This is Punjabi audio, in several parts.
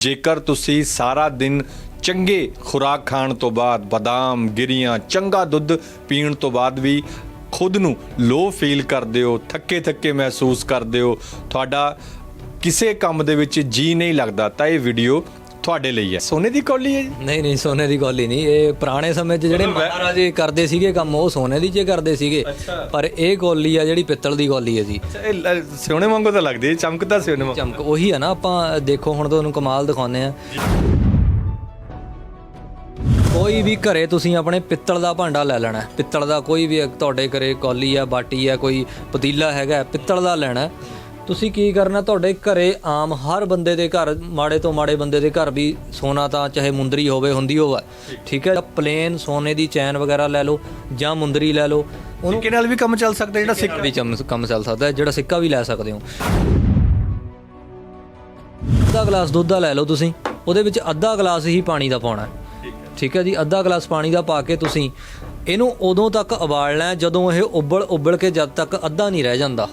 ਜੇਕਰ ਤੁਸੀਂ ਸਾਰਾ ਦਿਨ ਚੰਗੇ ਖੁਰਾਕ ਖਾਣ ਤੋਂ ਬਾਅਦ ਬਦਾਮ, ਗਿਰੀਆਂ, ਚੰਗਾ ਦੁੱਧ ਪੀਣ ਤੋਂ ਬਾਅਦ ਵੀ ਖੁਦ ਨੂੰ ਲੋ ਫੀਲ ਕਰਦੇ ਹੋ, ਥੱਕੇ ਥੱਕੇ ਮਹਿਸੂਸ ਕਰਦੇ ਹੋ, ਤੁਹਾਡਾ ਕਿਸੇ ਕੰਮ ਦੇ ਵਿੱਚ ਜੀ ਨਹੀਂ ਲੱਗਦਾ, ਤਾਂ ਇਹ ਵੀਡੀਓ ਤੁਹਾਡੇ ਲਈ ਹੈ? ਸੋਨੇ ਦੀ ਕੌਲੀ ਹੈ ਜੀ? ਨਹੀਂ ਨਹੀਂ ਸੋਨੇ ਦੀ ਹੀ ਨਹੀਂ। ਇਹ ਪੁਰਾਣੇ ਸਮੇਂ 'ਚ ਜਿਹੜੇ ਮਹਾਰਾਜੇ ਕਰਦੇ ਸੀਗੇ ਕੰਮ ਉਹ ਸੋਨੇ ਦੀ 'ਚ ਕਰਦੇ ਸੀਗੇ। ਪਰ ਇਹ ਗੋਲੀ ਆ ਜਿਹੜੀ ਪਿੱਤਲ ਦੀ ਗੋਲੀ ਹੈ ਜੀ। ਇਹ ਸੋਨੇ ਵਾਂਗੂ ਤਾਂ ਲੱਗਦੀ ਹੈ ਚਮਕਦਾ ਸੋਨੇ ਵਾਂਗੂ। ਚਮਕ ਉਹੀ ਆ ਨਾ ਆਪਾਂ ਦੇਖੋ ਹੁਣ ਤੁਹਾਨੂੰ ਕਮਾਲ ਦਿਖਾਉਂਦੇ ਆ ਕੋਈ ਵੀ ਘਰੇ ਤੁਸੀਂ ਆਪਣੇ ਪਿੱਤਲ ਦਾ ਭਾਂਡਾ ਲੈ ਲੈਣਾ। ਪਿੱਤਲ ਦਾ ਕੋਈ ਵੀ ਤੁਹਾਡੇ ਘਰੇ ਕੌਲੀ ਆ ਬਾਟੀ ਆ ਕੋਈ ਪਤੀਲਾ ਹੈਗਾ ਪਿੱਤਲ ਦਾ ਲੈਣਾ। ਤੁਸੀਂ ਕੀ ਕਰਨਾ? ਤੁਹਾਡੇ ਘਰੇ ਆਮ ਹਰ ਬੰਦੇ ਦੇ ਘਰ ਮਾੜੇ ਤੋਂ ਮਾੜੇ ਬੰਦੇ ਦੇ ਘਰ ਵੀ ਸੋਨਾ ਤਾਂ ਚਾਹੇ ਮੁੰਦਰੀ ਹੋਵੇ ਹੁੰਦੀ ਹੋਵੇ। ਠੀਕ ਹੈ? ਪਲੇਨ ਸੋਨੇ ਦੀ ਚੈਨ ਵਗੈਰਾ ਲੈ ਲਓ ਜਾਂ ਮੁੰਦਰੀ ਲੈ ਲਓ। ਉਹਨੂੰ ਸਿੱਕੇ ਨਾਲ ਵੀ ਕੰਮ ਚੱਲ ਸਕਦਾ ਜਿਹੜਾ ਸਿੱਕਾ ਵੀ ਚਮ ਕੰਮ ਚੱਲ ਸਕਦਾ ਹੈ, ਜਿਹੜਾ ਸਿੱਕਾ ਵੀ ਲੈ ਸਕਦੇ ਹੋ। ਅੱਧਾ ਗਲਾਸ ਦੁੱਧ ਦਾ ਲੈ ਲਓ ਤੁਸੀਂ। ਉਹਦੇ ਵਿੱਚ ਅੱਧਾ ਗਲਾਸ ਹੀ ਪਾਣੀ ਦਾ ਪਾਉਣਾ ਹੈ। ਠੀਕ ਹੈ। ਜੀ? ਅੱਧਾ ਗਲਾਸ ਪਾਣੀ ਦਾ ਪਾ ਕੇ ਤੁਸੀਂ ਇਹਨੂੰ ਉਦੋਂ ਤੱਕ ਉਬਾਲਣਾ ਹੈ ਜਦੋਂ ਇਹ ਉਬਲ ਉਬਲ ਕੇ ਜਦ ਤੱਕ ਅੱਧਾ ਨਹੀਂ ਰਹਿ ਜਾਂਦਾ।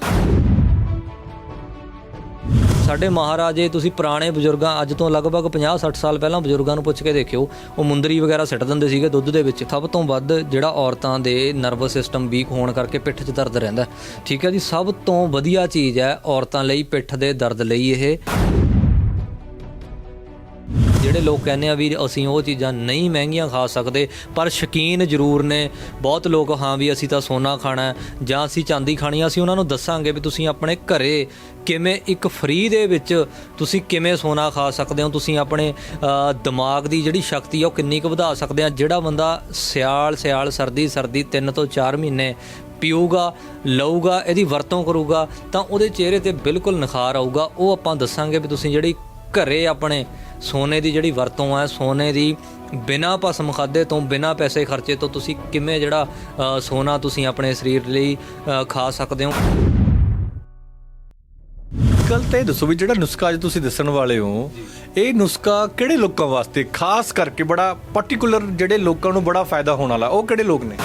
ਸਾਡੇ ਮਹਾਰਾਜੇ, ਤੁਸੀਂ ਪੁਰਾਣੇ ਬਜ਼ੁਰਗਾਂ, ਅੱਜ ਤੋਂ ਲਗਭਗ 50-60 ਸਾਲ ਪਹਿਲਾਂ ਬਜ਼ੁਰਗਾਂ ਨੂੰ ਪੁੱਛ ਕੇ ਦੇਖਿਓ, ਉਹ ਮੁੰਦਰੀ ਵਗੈਰਾ ਸਿੱਟ ਦਿੰਦੇ ਸੀਗੇ ਦੁੱਧ ਦੇ ਵਿੱਚ। ਸਭ ਤੋਂ ਵੱਧ ਜਿਹੜਾ ਔਰਤਾਂ ਦੇ ਨਰਵਸ ਸਿਸਟਮ ਵੀਕ ਹੋਣ ਕਰਕੇ ਪਿੱਠ 'ਚ ਦਰਦ ਰਹਿੰਦਾ। ਠੀਕ ਹੈ ਜੀ, ਸਭ ਤੋਂ ਵਧੀਆ ਚੀਜ਼ ਹੈ ਔਰਤਾਂ ਲਈ ਪਿੱਠ ਦੇ ਦਰਦ ਲਈ ਇਹ ਜਿਹੜੇ ਲੋਕ ਕਹਿੰਦੇ ਆ ਵੀ ਅਸੀਂ ਉਹ ਚੀਜ਼ਾਂ ਨਹੀਂ ਮਹਿੰਗੀਆਂ ਖਾ ਸਕਦੇ, ਪਰ ਸ਼ਕੀਨ ਜ਼ਰੂਰ ਨੇ। ਬਹੁਤ ਲੋਕ ਹਾਂ ਵੀ ਅਸੀਂ ਤਾਂ ਸੋਨਾ ਖਾਣਾ ਜਾਂ ਅਸੀਂ ਚਾਂਦੀ ਖਾਣੀ ਆ ਅਸੀਂ ਉਹਨਾਂ ਨੂੰ ਦੱਸਾਂਗੇ ਵੀ ਤੁਸੀਂ ਆਪਣੇ ਘਰੇ ਕਿਵੇਂ ਇੱਕ ਫ੍ਰੀ ਦੇ ਵਿੱਚ ਤੁਸੀਂ ਕਿਵੇਂ ਸੋਨਾ ਖਾ ਸਕਦੇ ਹੋ, ਤੁਸੀਂ ਆਪਣੇ ਦਿਮਾਗ ਦੀ ਜਿਹੜੀ ਸ਼ਕਤੀ ਆ ਉਹ ਕਿੰਨੀ ਕੁ ਵਧਾ ਸਕਦੇ ਆ। ਜਿਹੜਾ ਬੰਦਾ ਸਿਆਲ ਸਿਆਲ ਸਰਦੀ ਸਰਦੀ 3 ਤੋਂ 4 ਮਹੀਨੇ ਪੀਊਗਾ, ਲਊਗਾ, ਇਹਦੀ ਵਰਤੋਂ ਕਰੂਗਾ, ਤਾਂ ਉਹਦੇ ਚਿਹਰੇ ਤੇ ਬਿਲਕੁਲ ਨਿਖਾਰ ਆਊਗਾ। ਉਹ ਆਪਾਂ ਦੱਸਾਂਗੇ ਵੀ ਤੁਸੀਂ ਜਿਹੜੀ ਘਰੇ ਆਪਣੇ ਸੋਨੇ ਦੀ ਜਿਹੜੀ ਵਰਤੋਂ ਹੈ ਸੋਨੇ ਦੀ ਬਿਨਾ ਭਸਮ ਖਾਦੇ ਤੋਂ ਬਿਨਾ ਪੈਸੇ ਖਰਚੇ ਤੋਂ ਤੁਸੀਂ ਕਿਵੇਂ ਜਿਹੜਾ ਸੋਨਾ ਤੁਸੀਂ ਆਪਣੇ ਸਰੀਰ ਲਈ ਖਾ ਸਕਦੇ ਹੋ? ਗੱਲ ਤਾਂ ਇਹ ਦੱਸੋ ਵੀ ਜਿਹੜਾ ਨੁਸਖਾ ਅੱਜ ਤੁਸੀਂ ਦੱਸਣ ਵਾਲੇ ਹੋ, ਇਹ ਨੁਸਖਾ ਕਿਹੜੇ ਲੋਕਾਂ ਵਾਸਤੇ? ਖਾਸ ਕਰਕੇ ਬੜਾ ਪਾਰਟਿਕੂਲਰ ਜਿਹੜੇ ਲੋਕਾਂ ਨੂੰ ਬੜਾ ਫਾਇਦਾ ਹੋਣ ਵਾਲਾ, ਉਹ ਕਿਹੜੇ ਲੋਕ ਨੇ?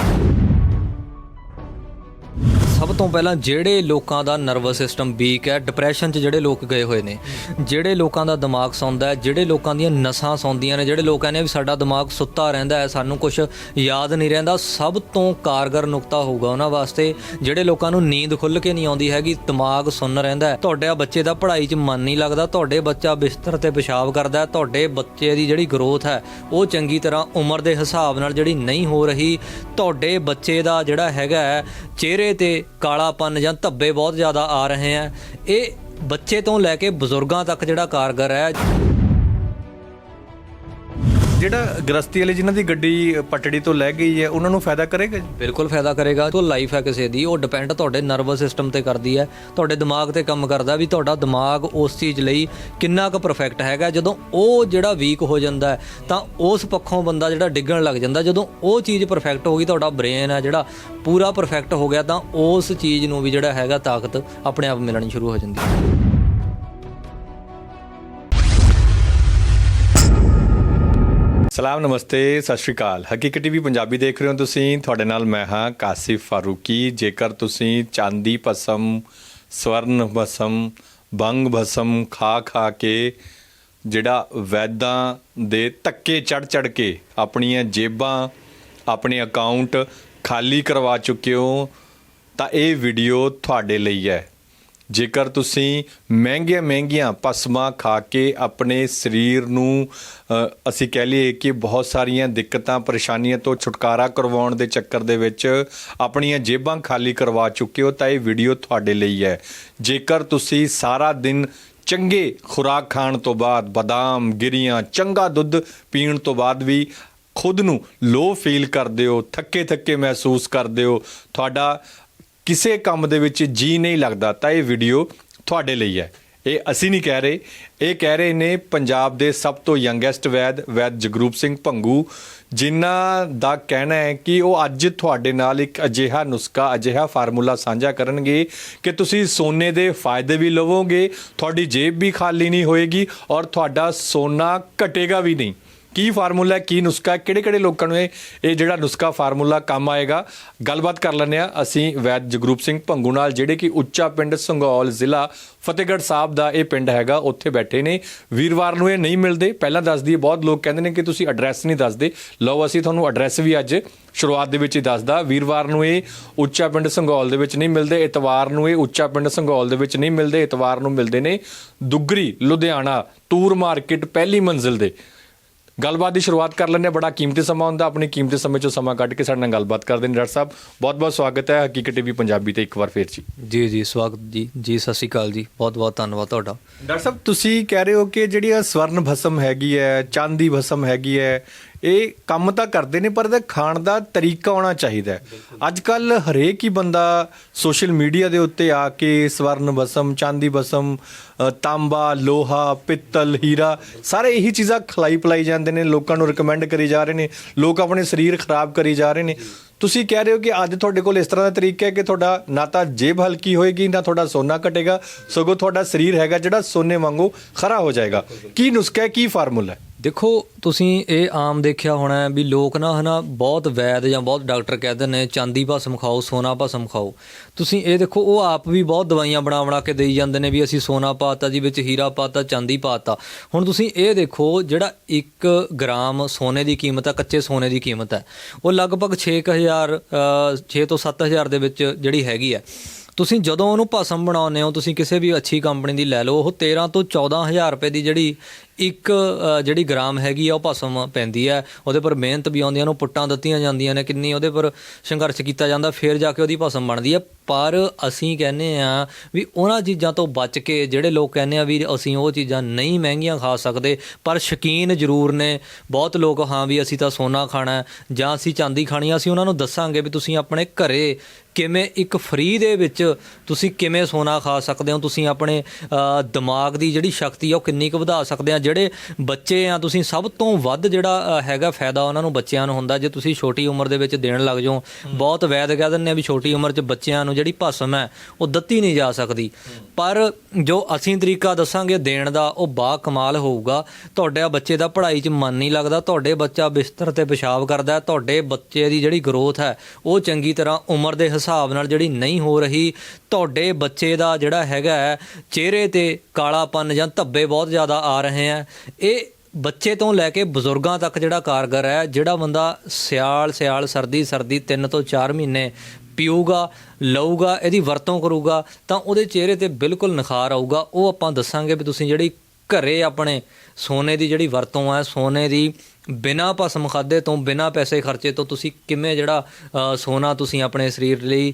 ਤੋਂ ਪਹਿਲਾਂ ਜਿਹੜੇ ਲੋਕਾਂ ਦਾ ਨਰਵਸ ਸਿਸਟਮ ਵੀਕ ਹੈ ਡਿਪਰੈਸ਼ਨ 'ਚ ਜਿਹੜੇ ਲੋਕ ਗਏ ਹੋਏ ਨੇ, ਜਿਹੜੇ ਲੋਕਾਂ ਦਾ ਦਿਮਾਗ ਸੌਂਦਾ ਹੈ, ਜਿਹੜੇ ਲੋਕਾਂ ਦੀਆਂ ਨਸਾਂ ਸੌਂਦੀਆਂ ਨੇ, ਜਿਹੜੇ ਲੋਕ ਕਹਿੰਦੇ ਵੀ ਸਾਡਾ ਦਿਮਾਗ ਸੁੱਤਾ ਰਹਿੰਦਾ ਹੈ, ਸਾਨੂੰ ਕੁਝ ਯਾਦ ਨਹੀਂ ਰਹਿੰਦਾ, ਸਭ ਤੋਂ ਕਾਰਗਰ ਨੁਕਤਾ ਹੋਊਗਾ ਉਹਨਾਂ ਵਾਸਤੇ, ਜਿਹੜੇ ਲੋਕਾਂ ਨੂੰ ਨੀਂਦ ਖੁੱਲ ਕੇ ਨਹੀਂ ਆਉਂਦੀ ਹੈਗੀ, ਦਿਮਾਗ ਸੁੰਨ ਰਹਿੰਦਾ ਹੈ। ਤੁਹਾਡੇ ਬੱਚੇ ਦਾ ਪੜ੍ਹਾਈ 'ਚ ਮਨ ਨਹੀਂ ਲੱਗਦਾ, ਤੁਹਾਡੇ ਬੱਚਾ ਬਿਸਤਰ ਤੇ ਪਿਸ਼ਾਬ ਕਰਦਾ ਤੁਹਾਡੇ ਬੱਚੇ ਦੀ ਜਿਹੜੀ ਗਰੋਥ ਹੈ, ਉਹ ਚੰਗੀ ਤਰ੍ਹਾਂ ਉਮਰ ਦੇ ਹਿਸਾਬ ਨਾਲ ਜਿਹੜੀ ਨਹੀਂ ਹੋ ਰਹੀ, ਤੁਹਾਡੇ ਬੱਚੇ ਦਾ ਜਿਹੜਾ ਹੈਗਾ ਚਿਹਰੇ ਤੇ ਕਾਲਾਪਨ ਜਾਂ ਧੱਬੇ ਬਹੁਤ ਜ਼ਿਆਦਾ ਆ ਰਹੇ ਆ। ਇਹ ਬੱਚੇ ਤੋਂ ਲੈ ਕੇ ਬਜ਼ੁਰਗਾਂ ਤੱਕ ਜਿਹੜਾ ਕਾਰਗਰ ਹੈ ਜਿਹੜਾ ਗ੍ਰਸਤੀ ਵਾਲੇ ਜਿਨ੍ਹਾਂ ਦੀ ਗੱਡੀ ਪਟੜੀ ਤੋਂ ਲੈ ਗਈ ਹੈ ਉਹਨਾਂ ਨੂੰ ਫਾਇਦਾ ਕਰੇਗਾ ਜੀ? ਬਿਲਕੁਲ ਫਾਇਦਾ ਕਰੇਗਾ। ਉਹ ਲਾਈਫ ਹੈ ਕਿਸੇ ਦੀ ਉਹ ਡਿਪੈਂਡ ਤੁਹਾਡੇ ਨਰਵਸ ਸਿਸਟਮ ਤੇ ਕਰਦੀ ਹੈ ਤੁਹਾਡੇ ਦਿਮਾਗ ਤੇ ਕੰਮ ਕਰਦਾ ਵੀ ਤੁਹਾਡਾ ਦਿਮਾਗ ਉਸ ਚੀਜ਼ ਲਈ ਕਿੰਨਾ ਕੁ ਪਰਫੈਕਟ ਹੈਗਾ। ਜਦੋਂ ਉਹ ਜਿਹੜਾ ਵੀਕ ਹੋ ਜਾਂਦਾ ਹੈ, ਤਾਂ ਉਸ ਪੱਖੋਂ ਬੰਦਾ ਜਿਹੜਾ ਡਿੱਗਣ ਲੱਗ ਜਾਂਦਾ ਜਦੋਂ ਉਹ ਚੀਜ਼ ਪਰਫੈਕਟ ਹੋ ਗਈ ਤੁਹਾਡਾ ਬ੍ਰੇਨ ਹੈ ਜਿਹੜਾ ਪੂਰਾ ਪਰਫੈਕਟ ਹੋ ਗਿਆ ਤਾਂ ਉਸ ਚੀਜ਼ ਨੂੰ ਵੀ ਜਿਹੜਾ ਹੈਗਾ ਤਾਕਤ ਆਪਣੇ ਆਪ ਮਿਲਣੀ ਸ਼ੁਰੂ ਹੋ ਜਾਂਦੀ ਹੈ। ਸਲਾਮ, ਨਮਸਤੇ, ਸਤਿ ਸ਼੍ਰੀ ਅਕਾਲ। ਹਕੀਕਤ ਟੀਵੀ ਪੰਜਾਬੀ ਦੇਖ ਰਹੇ ਹੋ ਤੁਸੀਂ। ਤੁਹਾਡੇ ਨਾਲ ਮੈਂ ਹਾਂ ਕਾਸਿਫ ਫਾਰੂਕੀ। ਜੇਕਰ ਤੁਸੀਂ ਚਾਂਦੀ ਭਸਮ, ਸਵਰਨ ਭਸਮ, ਬੰਗ ਭਸਮ ਖਾ ਖਾ ਕੇ ਜਿਹੜਾ ਵੈਦਾਂ ਦੇ ਧੱਕੇ ਚੜ ਚੜ ਕੇ ਆਪਣੀਆਂ ਜੇਬਾਂ, ਆਪਣੇ ਅਕਾਊਂਟ ਖਾਲੀ ਕਰਵਾ ਚੁੱਕੇ ਹੋ, ਤਾਂ ਇਹ ਵੀਡੀਓ ਤੁਹਾਡੇ ਲਈ ਹੈ। ਜੇਕਰ ਤੁਸੀਂ ਮਹਿੰਗੀਆਂ ਮਹਿੰਗੀਆਂ ਪਸਮਾ ਖਾ ਕੇ ਆਪਣੇ ਸਰੀਰ ਨੂੰ ਅਸੀਂ ਕਹਿ ਲਈਏ ਕਿ ਬਹੁਤ ਸਾਰੀਆਂ ਦਿੱਕਤਾਂ, ਪਰੇਸ਼ਾਨੀਆਂ ਤੋਂ ਛੁਟਕਾਰਾ ਕਰਵਾਉਣ ਦੇ ਚੱਕਰ ਦੇ ਵਿੱਚ ਆਪਣੀਆਂ ਜੇਬਾਂ ਖਾਲੀ ਕਰਵਾ ਚੁੱਕੇ ਹੋ ਤਾਂ ਇਹ ਵੀਡੀਓ ਤੁਹਾਡੇ ਲਈ ਹੈ। ਜੇਕਰ ਤੁਸੀਂ ਸਾਰਾ ਦਿਨ ਚੰਗੇ ਖੁਰਾਕ ਖਾਣ ਤੋਂ ਬਾਅਦ ਬਦਾਮ, ਗਿਰੀਆਂ, ਚੰਗਾ ਦੁੱਧ ਪੀਣ ਤੋਂ ਬਾਅਦ ਵੀ ਖੁਦ ਨੂੰ ਲੋ ਫੀਲ ਕਰਦੇ ਹੋ ਥੱਕੇ ਥੱਕੇ ਮਹਿਸੂਸ ਕਰਦੇ ਹੋ, ਤੁਹਾਡਾ ਕਿਸੇ ਕੰਮ ਦੇ ਵਿੱਚ ਜੀ ਨਹੀਂ ਲੱਗਦਾ, ਤਾਂ ਇਹ ਵੀਡੀਓ ਤੁਹਾਡੇ ਲਈ ਹੈ। ਇਹ ਅਸੀਂ ਨਹੀਂ ਕਹਿ ਰਹੇ। ਇਹ ਕਹਿ ਰਹੇ ਨੇ ਪੰਜਾਬ ਦੇ ਸਭ ਤੋਂ ਯੰਗੈਸਟ ਵੈਦ ਵੈਦ ਜਗਰੂਪ ਸਿੰਘ ਭੰਗੂ, ਜਿਨ੍ਹਾਂ ਦਾ ਕਹਿਣਾ ਹੈ ਕਿ ਉਹ ਅੱਜ ਤੁਹਾਡੇ ਨਾਲ ਇੱਕ ਅਜਿਹਾ ਨੁਸਖਾ, ਅਜਿਹਾ ਫਾਰਮੂਲਾ ਸਾਂਝਾ ਕਰਨਗੇ ਕਿ ਤੁਸੀਂ ਸੋਨੇ ਦੇ ਫਾਇਦੇ ਵੀ ਲਵੋਗੇ, ਤੁਹਾਡੀ ਜੇਬ ਵੀ ਖਾਲੀ ਨਹੀਂ ਹੋਏਗੀ ਔਰ ਤੁਹਾਡਾ ਸੋਨਾ ਘਟੇਗਾ ਵੀ ਨਹੀਂ। ਕੀ ਫਾਰਮੂਲਾ, ਕੀ ਨੁਸਖਾ ਹੈ ਕਿਹੜੇ ਕਿਹੜੇ ਲੋਕਾਂ ਨੂੰ ਇਹ ਇਹ ਜਿਹੜਾ ਨੁਸਖਾ ਫਾਰਮੂਲਾ ਕੰਮ ਆਏਗਾ? ਗੱਲਬਾਤ ਕਰ ਲੈਂਦੇ ਆ ਅਸੀਂ ਵੈਦ ਜਗਰੂਪ ਸਿੰਘ ਭੰਗੂ ਨਾਲ, ਜਿਹੜੇ ਕਿ ਉੱਚਾ ਪਿੰਡ ਸੰਗੌਲ ਜ਼ਿਲ੍ਹਾ ਫਤਿਹਗੜ੍ਹ ਸਾਹਿਬ ਦਾ ਇਹ ਪਿੰਡ ਹੈਗਾ, ਉੱਥੇ ਬੈਠੇ ਨੇ। ਵੀਰਵਾਰ ਨੂੰ ਇਹ ਨਹੀਂ ਮਿਲਦੇ। ਪਹਿਲਾਂ ਦੱਸ ਦਈਏ ਬਹੁਤ ਲੋਕ ਕਹਿੰਦੇ ਨੇ ਕਿ ਤੁਸੀਂ ਐਡਰੈਸ ਨਹੀਂ ਦੱਸਦੇ। ਲਓ, ਅਸੀਂ ਤੁਹਾਨੂੰ ਐਡਰੈਸ ਵੀ ਅੱਜ ਸ਼ੁਰੂਆਤ ਦੇ ਵਿੱਚ ਹੀ ਦੱਸਦਾ। ਵੀਰਵਾਰ ਨੂੰ ਇਹ ਉੱਚਾ ਪਿੰਡ ਸੰਗੌਲ ਦੇ ਵਿੱਚ ਨਹੀਂ ਮਿਲਦੇ। ਇਤਵਾਰ ਨੂੰ ਇਹ ਉੱਚਾ ਪਿੰਡ ਸੰਗੌਲ ਦੇ ਵਿੱਚ ਨਹੀਂ ਮਿਲਦੇ। ਇਤਵਾਰ ਨੂੰ ਮਿਲਦੇ ਨੇ ਦੁੱਗਰੀ, ਲੁਧਿਆਣਾ ਟੂਰ ਮਾਰਕੀਟ, ਪਹਿਲੀ ਮੰਜ਼ਿਲ ਦੇ। ਗੱਲਬਾਤ ਦੀ ਸ਼ੁਰੂਆਤ ਕਰ ਲੈਂਦੇ ਹਾਂ। ਬੜਾ ਕੀਮਤੀ ਸਮਾਂ ਹੁੰਦਾ ਆਪਣੀ ਕੀਮਤੀ ਸਮੇਂ ਚੋਂ ਸਮਾਂ ਕੱਢ ਕੇ ਸਾਡੇ ਨਾਲ ਗੱਲਬਾਤ ਕਰਦੇ ਨੇ ਡਾਕਟਰ ਸਾਹਿਬ। ਬਹੁਤ ਬਹੁਤ ਸਵਾਗਤ ਹੈ ਹਕੀਕਤ ਟੀਵੀ ਪੰਜਾਬੀ ਤੇ ਇੱਕ ਵਾਰ ਫੇਰ ਜੀ। ਜੀ ਜੀ ਸਵਾਗਤ ਜੀ। ਜੀ ਸਤਿ ਸ਼੍ਰੀ ਅਕਾਲ ਜੀ। ਬਹੁਤ ਬਹੁਤ ਧੰਨਵਾਦ ਤੁਹਾਡਾ। ਡਾਕਟਰ ਸਾਹਿਬ ਤੁਸੀਂ ਕਹਿ ਰਹੇ ਹੋ ਕਿ ਜਿਹੜੀ ਇਹ ਸਵਰਨ ਭਸਮ ਹੈਗੀ ਹੈ ਚਾਂਦੀ ਭਸਮ ਹੈਗੀ ਹੈ ਇਹ ਕੰਮ ਤਾਂ ਕਰਦੇ ਨੇ ਪਰ ਇਹਦਾ ਖਾਣ ਦਾ ਤਰੀਕਾ ਹੋਣਾ ਚਾਹੀਦਾ ਹੈ। ਅੱਜ ਕੱਲ ਹਰੇਕ ਹੀ ਬੰਦਾ ਸੋਸ਼ਲ ਮੀਡੀਆ ਦੇ ਉੱਤੇ ਆ ਕੇ ਸਵਰਨ ਭਸਮ ਚਾਂਦੀ ਭਸਮ ਅ, ਤਾਂਬਾ, ਲੋਹਾ, ਪਿੱਤਲ, ਹੀਰਾ, ਸਾਰੇ ਇਹੀ ਚੀਜ਼ਾਂ ਖਲਾਈ ਪਲਾਈ ਜਾਂਦੇ ਨੇ, ਲੋਕਾਂ ਨੂੰ ਰეკਮੈਂਡ ਕਰੀ ਜਾ ਰਹੇ ਨੇ, ਲੋਕ ਆਪਣੇ ਸਰੀਰ ਖਰਾਬ ਕਰੀ ਜਾ ਰਹੇ ਨੇ। ਤੁਸੀਂ ਕਹਿ ਰਹੇ ਹੋ ਕਿ ਅੱਜ ਤੁਹਾਡੇ ਕੋਲ ਇਸ ਤਰ੍ਹਾਂ ਦਾ ਤਰੀਕਾ ਹੈ ਕਿ ਤੁਹਾਡਾ ਨਾ ਤਾਂ ਜੇਬ ਹਲਕੀ ਹੋਏਗੀ, ਨਾ ਤੁਹਾਡਾ ਸੋਨਾ ਘਟੇਗਾ ਸਗੋਂ ਤੁਹਾਡਾ ਸਰੀਰ ਹੈਗਾ ਜਿਹੜਾ ਸੋਨੇ ਵਾਂਗੂ ਖਰਾ ਹੋ ਜਾਏਗਾ। ਕੀ ਨੁਸਖਾ ਹੈ, ਕੀ ਫਾਰਮੂਲਾ ਹੈ? ਦੇਖੋ, ਤੁਸੀਂ ਇਹ ਆਮ ਦੇਖਿਆ ਹੋਣਾ ਵੀ ਲੋਕ ਨਾ ਹਨਾ ਬਹੁਤ ਵੈਦ ਜਾਂ ਬਹੁਤ ਡਾਕਟਰ ਕਹਿੰਦੇ ਨੇ, ਚਾਂਦੀ ਭਸਮ ਖਾਓ, ਸੋਨਾ ਭਸਮ ਖਾਓ। ਤੁਸੀਂ ਇਹ ਦੇਖੋ, ਉਹ ਆਪ ਵੀ ਬਹੁਤ ਦਵਾਈਆਂ ਬਣਾ ਬਣਾ ਕੇ ਦੇਈ ਜਾਂਦੇ ਨੇ ਵੀ ਅਸੀਂ ਸੋਨਾ ਪਾਤਾ ਜੀ, ਵਿੱਚ ਹੀਰਾ ਪਾਤਾ, ਚਾਂਦੀ ਪਾਤਾ। ਹੁਣ ਤੁਸੀਂ ਇਹ ਦੇਖੋ, ਜਿਹੜਾ 1 ਗ੍ਰਾਮ ਸੋਨੇ ਦੀ ਕੀਮਤ ਆ, ਕੱਚੇ ਸੋਨੇ ਦੀ ਕੀਮਤ ਹੈ ਉਹ ਲਗਭਗ 6000 6 ਤੋਂ 7000 ਦੇ ਵਿੱਚ ਜਿਹੜੀ ਹੈਗੀ ਹੈ ਤੁਸੀਂ ਜਦੋਂ ਉਹਨੂੰ ਭਸਮ ਬਣਾਉਂਦੇ ਹੋ, ਤੁਸੀਂ ਕਿਸੇ ਵੀ ਅੱਛੀ ਕੰਪਨੀ ਦੀ ਲੈ ਲਓ, ਉਹ 13 ਤੋਂ 14000 ਰੁਪਏ ਦੀ ਜਿਹੜੀ ਇੱਕ ਜਿਹੜੀ ਗ੍ਰਾਮ ਹੈਗੀ ਆ, ਉਹ ਭਸਮ ਪੈਂਦੀ ਹੈ ਉਹਦੇ ਪਰ ਮਿਹਨਤ ਵੀ ਆਉਂਦੀ ਹੈ ਉਹਨੂੰ ਪੁੱਟਾਂ ਦਿੱਤੀਆਂ ਜਾਂਦੀਆਂ ਨੇ, ਕਿੰਨੀ ਉਹਦੇ ਪਰ ਸੰਘਰਸ਼ ਕੀਤਾ ਜਾਂਦਾ, ਫਿਰ ਜਾ ਕੇ ਉਹਦੀ ਭਸਮ ਬਣਦੀ ਹੈ ਪਰ ਅਸੀਂ ਕਹਿੰਦੇ ਆ ਵੀ ਉਹਨਾਂ ਚੀਜ਼ਾਂ ਤੋਂ ਬਚ ਕੇ ਜਿਹੜੇ ਲੋਕ ਕਹਿੰਦੇ ਆ ਵੀ ਅਸੀਂ ਉਹ ਚੀਜ਼ਾਂ ਨਹੀਂ ਮਹਿੰਗੀਆਂ ਖਾ ਸਕਦੇ ਪਰ ਸ਼ਕੀਨ ਜ਼ਰੂਰ ਨੇ। ਬਹੁਤ ਲੋਕ ਹਾਂ ਵੀ ਅਸੀਂ ਤਾਂ ਸੋਨਾ ਖਾਣਾ ਜਾਂ ਅਸੀਂ ਚਾਂਦੀ ਖਾਣੀ ਆ ਅਸੀਂ ਉਹਨਾਂ ਨੂੰ ਦੱਸਾਂਗੇ ਵੀ ਤੁਸੀਂ ਆਪਣੇ ਘਰੇ ਕਿਵੇਂ ਇੱਕ ਫ੍ਰੀ ਦੇ ਵਿੱਚ ਤੁਸੀਂ ਕਿਵੇਂ ਸੋਨਾ ਖਾ ਸਕਦੇ ਹੋ ਤੁਸੀਂ ਆਪਣੇ ਦਿਮਾਗ ਦੀ ਜਿਹੜੀ ਸ਼ਕਤੀ ਆ ਉਹ ਕਿੰਨੀ ਕੁ ਵਧਾ ਸਕਦੇ ਆ। ਜਿਹੜੇ ਬੱਚੇ ਆ ਤੁਸੀਂ ਸਭ ਤੋਂ ਵੱਧ ਜਿਹੜਾ ਹੈਗਾ ਫਾਇਦਾ ਉਹਨਾਂ ਨੂੰ ਬੱਚਿਆਂ ਨੂੰ ਹੁੰਦਾ ਜੇ ਤੁਸੀਂ ਛੋਟੀ ਉਮਰ ਦੇ ਵਿੱਚ ਦੇਣ ਲੱਗ ਜਾਓ। ਬਹੁਤ ਵੈਦ ਕਹਿ ਦਿੰਦੇ ਆ ਵੀ ਛੋਟੀ ਉਮਰ 'ਚ ਬੱਚਿਆਂ ਨੂੰ ਜਿਹੜੀ ਭਸਮ ਹੈ ਉਹ ਦਿੱਤੀ ਨਹੀਂ ਜਾ ਸਕਦੀ। ਪਰ ਜੋ ਅਸੀਂ ਤਰੀਕਾ ਦੱਸਾਂਗੇ ਦੇਣ ਦਾ ਉਹ ਬਾ ਕਮਾਲ ਹੋਊਗਾ। ਤੁਹਾਡੇ ਬੱਚੇ ਦਾ ਪੜ੍ਹਾਈ 'ਚ ਮਨ ਨਹੀਂ ਲੱਗਦਾ ਤੁਹਾਡੇ ਬੱਚਾ ਬਿਸਤਰ ਤੇ ਪਿਸ਼ਾਬ ਕਰਦਾ ਤੁਹਾਡੇ ਬੱਚੇ ਦੀ ਜਿਹੜੀ ਗਰੋਥ ਹੈ ਉਹ ਚੰਗੀ ਤਰ੍ਹਾਂ ਉਮਰ ਦੇ ਹਿਸਾਬ ਨਾਲ ਜਿਹੜੀ ਨਹੀਂ ਹੋ ਰਹੀ ਤੁਹਾਡੇ ਬੱਚੇ ਦਾ ਜਿਹੜਾ ਹੈਗਾ ਹੈ, ਚਿਹਰੇ ਤੇ ਕਾਲਾਪਨ ਜਾਂ ਧੱਬੇ ਬਹੁਤ ਜ਼ਿਆਦਾ ਆ ਰਹੇ ਆ ਇਹ ਬੱਚੇ ਤੋਂ ਲੈ ਕੇ ਬਜ਼ੁਰਗਾਂ ਤੱਕ ਜਿਹੜਾ ਕਾਰਗਰ ਹੈ ਜਿਹੜਾ ਬੰਦਾ ਸਿਆਲ ਸਿਆਲ ਸਰਦੀ ਸਰਦੀ 3 ਤੋਂ 4 ਮਹੀਨੇ ਪੀਊਗਾ, ਲਊਗਾ, ਇਹਦੀ ਵਰਤੋਂ ਕਰੂਗਾ, ਤਾਂ ਉਹਦੇ ਚਿਹਰੇ ਤੇ ਬਿਲਕੁਲ ਨਿਖਾਰ ਆਊਗਾ। ਉਹ ਆਪਾਂ ਦੱਸਾਂਗੇ ਵੀ ਤੁਸੀਂ ਜਿਹੜੀ ਘਰੇ ਆਪਣੇ ਸੋਨੇ ਦੀ ਜਿਹੜੀ ਵਰਤੋਂ ਹੈ, ਸੋਨੇ ਦੀ ਬਿਨਾ ਭਸਮ ਖਾਦੇ ਤੋਂ ਬਿਨਾ ਪੈਸੇ ਖਰਚੇ ਤੋਂ ਤੁਸੀਂ ਕਿਵੇਂ ਜਿਹੜਾ ਸੋਨਾ ਤੁਸੀਂ ਆਪਣੇ ਸਰੀਰ ਲਈ